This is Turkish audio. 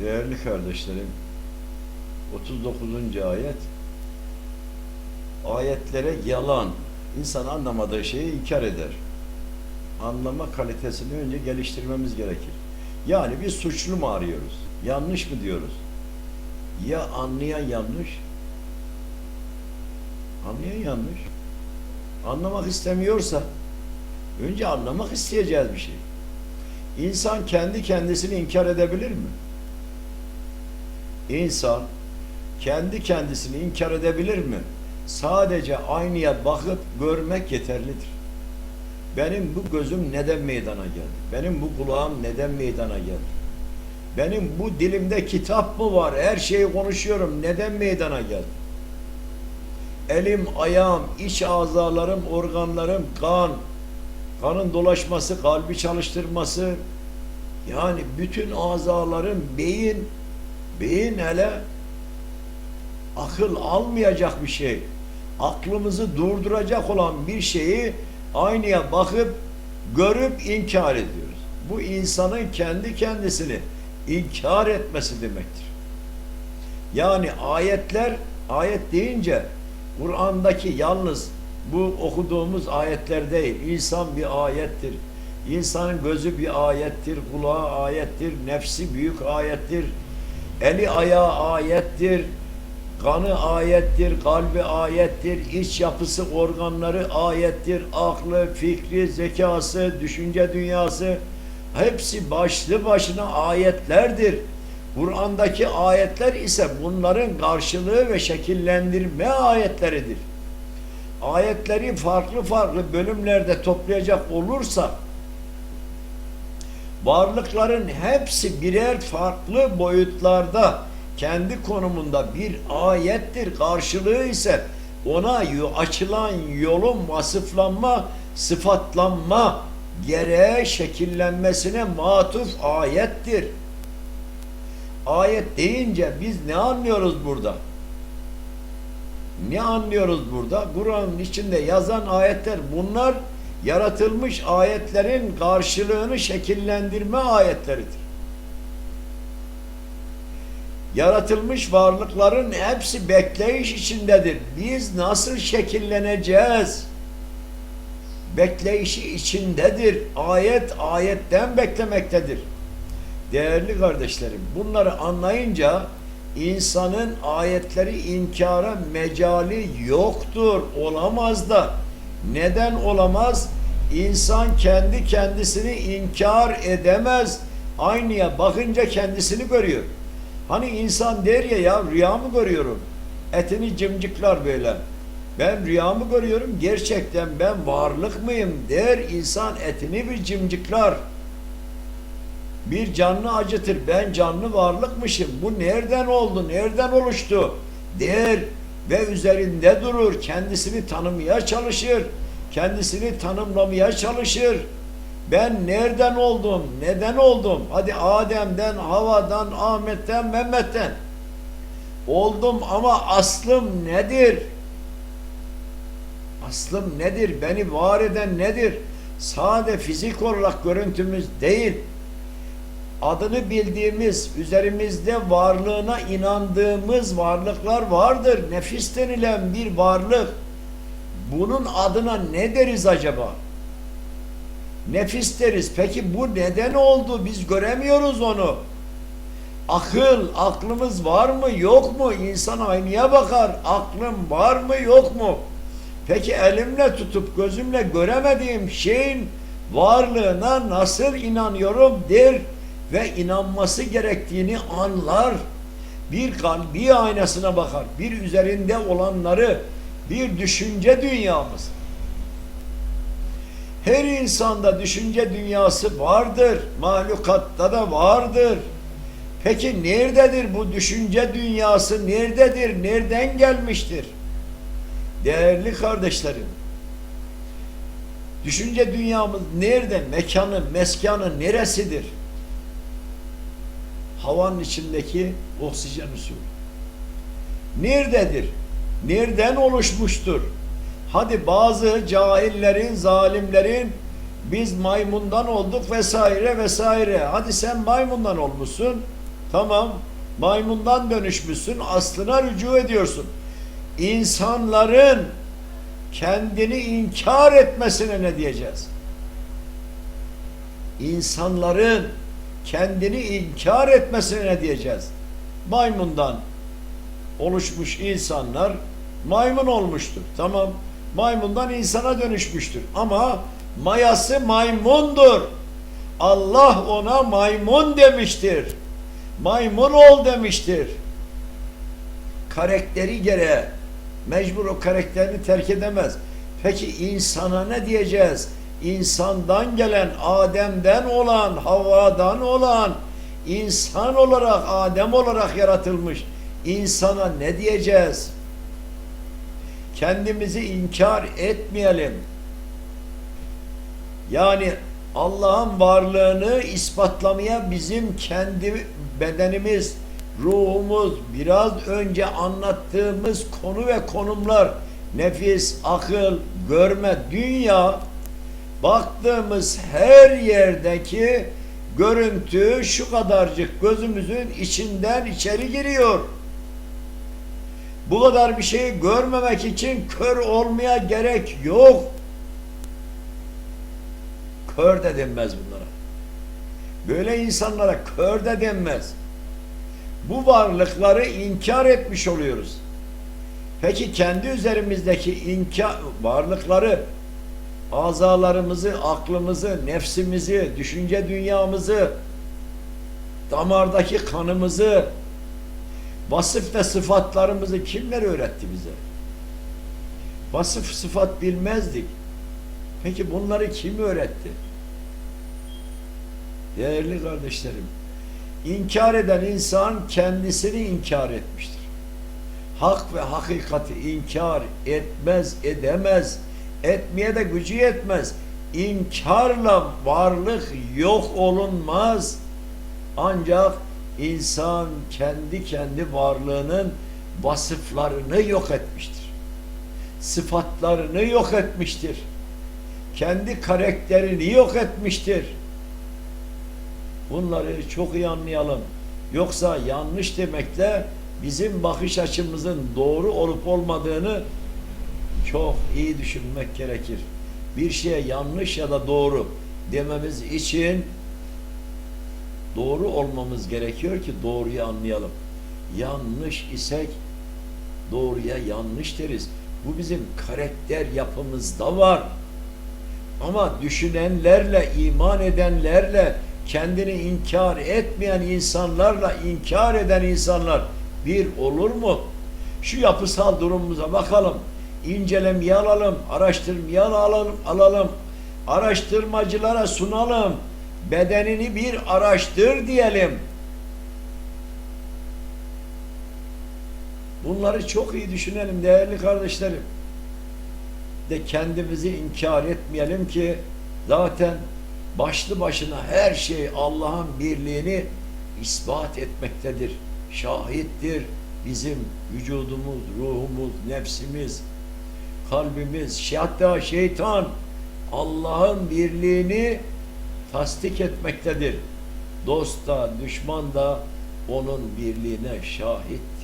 Değerli kardeşlerim, 39. ayet ayetlere yalan, insan anlamadığı şeyi inkar eder. Anlama kalitesini önce geliştirmemiz gerekir. Yani biz suçlu mu arıyoruz? Yanlış mı diyoruz? Ya anlayan yanlış? Anlayan yanlış. Anlamak istemiyorsa önce anlamak isteyeceğiz bir şey. İnsan kendi kendisini inkar edebilir mi? İnsan kendi kendisini inkar edebilir mi? Sadece aynaya bakıp görmek yeterlidir. Benim bu gözüm neden meydana geldi? Benim bu kulağım neden meydana geldi? Benim bu dilimde kitap mı var? Her şeyi konuşuyorum. Neden meydana geldi? Elim, ayağım, iç azalarım, organlarım, kan, kanın dolaşması, kalbi çalıştırması, yani bütün azalarım, beyin, beyin hele akıl almayacak bir şey. Aklımızı durduracak olan bir şeyi aynaya bakıp görüp inkar ediyoruz. Bu insanın kendi kendisini inkar etmesi demektir. Yani ayetler, ayet deyince Kur'an'daki yalnız bu okuduğumuz ayetler değil. İnsan bir ayettir. İnsanın gözü bir ayettir, kulağı ayettir, nefsi büyük ayettir, eli ayağı ayettir, kanı ayettir, kalbi ayettir, iç yapısı, organları ayettir, aklı, fikri, zekası, düşünce dünyası hepsi başlı başına ayetlerdir. Kur'an'daki ayetler ise bunların karşılığı ve şekillendirme ayetleridir. Ayetleri farklı farklı bölümlerde toplayacak olursa varlıkların hepsi birer farklı boyutlarda kendi konumunda bir ayettir. Karşılığı ise ona açılan yolun vasıflanma, sıfatlanma, gereğe şekillenmesine matuf ayettir. Ayet deyince biz ne anlıyoruz burada? Ne anlıyoruz burada? Kur'an'ın içinde yazan ayetler bunlar yaratılmış ayetlerin karşılığını şekillendirme ayetleridir. Yaratılmış varlıkların hepsi bekleyiş içindedir. Biz nasıl şekilleneceğiz? Bekleyişi içindedir. Ayet ayetten beklemektedir. Değerli kardeşlerim, bunları anlayınca insanın ayetleri inkara mecali yoktur, olamaz da. Neden olamaz? İnsan kendi kendisini inkar edemez. Aynaya bakınca kendisini görüyor. Hani insan der ya ya rüya mı görüyorum? Etini cımcıklar böyle. Ben rüya mı görüyorum? Gerçekten ben varlık mıyım der insan etini bir cımcıklar. Bir canlı acıtır. Ben canlı varlıkmışım. Bu nereden oldu? Nereden oluştu? Der ve üzerinde durur. Kendisini tanımaya çalışır. Kendisini tanımlamaya çalışır. Ben nereden oldum? Neden oldum? Hadi Adem'den, Hava'dan, Ahmet'ten, Mehmet'ten. Oldum ama aslım nedir? Aslım nedir? Beni var eden nedir? Sade fizik olarak görüntümüz değil. Adını bildiğimiz, üzerimizde varlığına inandığımız varlıklar vardır. Nefis denilen bir varlık. Bunun adına ne deriz acaba? Nefis deriz. Peki bu neden oldu? Biz göremiyoruz onu. Akıl, aklımız var mı yok mu? İnsan aynaya bakar. Aklım var mı yok mu? Peki elimle tutup gözümle göremediğim şeyin varlığına nasıl inanıyorum der ve inanması gerektiğini anlar. Bir kalbi aynasına bakar. Bir üzerinde olanları bir düşünce dünyamız. Her insanda düşünce dünyası vardır. Mahlukatta da vardır. Peki nerededir bu düşünce dünyası? Nerededir? Nereden gelmiştir? Değerli kardeşlerim, düşünce dünyamız nerede? Mekanı, meskanı neresidir? Havanın içindeki oksijen usulü. Nerededir? Nereden oluşmuştur? Hadi bazı cahillerin, zalimlerin biz maymundan olduk vesaire vesaire. Hadi sen maymundan olmuşsun. Tamam. Maymundan dönüşmüşsün. Aslına rücu ediyorsun. İnsanların kendini inkar etmesine ne diyeceğiz? İnsanların kendini inkar etmesine ne diyeceğiz? Maymundan oluşmuş insanlar maymun olmuştur. Tamam. Maymundan insana dönüşmüştür. Ama mayası maymundur. Allah ona maymun demiştir. Maymun ol demiştir. Karakteri gereği mecbur o karakterini terk edemez. Peki insana ne diyeceğiz? İnsandan gelen, Adem'den olan, Havva'dan olan, insan olarak, Adem olarak yaratılmış insana ne diyeceğiz? Kendimizi inkar etmeyelim. Yani Allah'ın varlığını ispatlamaya bizim kendi bedenimiz, ruhumuz, biraz önce anlattığımız konu ve konumlar, nefis, akıl, görme, dünya, baktığımız her yerdeki görüntü şu kadarcık gözümüzün içinden içeri giriyor. Bu kadar bir şeyi görmemek için kör olmaya gerek yok. Kör de denmez bunlara. Böyle insanlara kör de denmez. Bu varlıkları inkar etmiş oluyoruz. Peki kendi üzerimizdeki inkar varlıkları azalarımızı, aklımızı, nefsimizi, düşünce dünyamızı, damardaki kanımızı, vasıf ve sıfatlarımızı kimler öğretti bize? Vasıf sıfat bilmezdik. Peki bunları kim öğretti? Değerli kardeşlerim, inkar eden insan kendisini inkar etmiştir. Hak ve hakikati inkar etmez, edemez, etmeye de gücü yetmez. İnkarla varlık yok olunmaz. Ancak insan kendi kendi varlığının vasıflarını yok etmiştir. Sıfatlarını yok etmiştir. Kendi karakterini yok etmiştir. Bunları çok iyi anlayalım. Yoksa yanlış demekle bizim bakış açımızın doğru olup olmadığını çok iyi düşünmek gerekir. Bir şeye yanlış ya da doğru dememiz için doğru olmamız gerekiyor ki doğruyu anlayalım. Yanlış isek doğruya yanlış deriz. Bu bizim karakter yapımızda var. Ama düşünenlerle, iman edenlerle, kendini inkar etmeyen insanlarla inkar eden insanlar bir olur mu? Şu yapısal durumumuza bakalım. İncelemeye alalım, araştırmaya alalım, alalım. Araştırmacılara sunalım. Bedenini bir araştır diyelim. Bunları çok iyi düşünelim değerli kardeşlerim. De kendimizi inkar etmeyelim ki zaten başlı başına her şey Allah'ın birliğini ispat etmektedir. Şahittir bizim vücudumuz, ruhumuz, nefsimiz, kalbimiz, hatta şeytan Allah'ın birliğini tasdik etmektedir. Dost da, düşman da onun birliğine şahittir.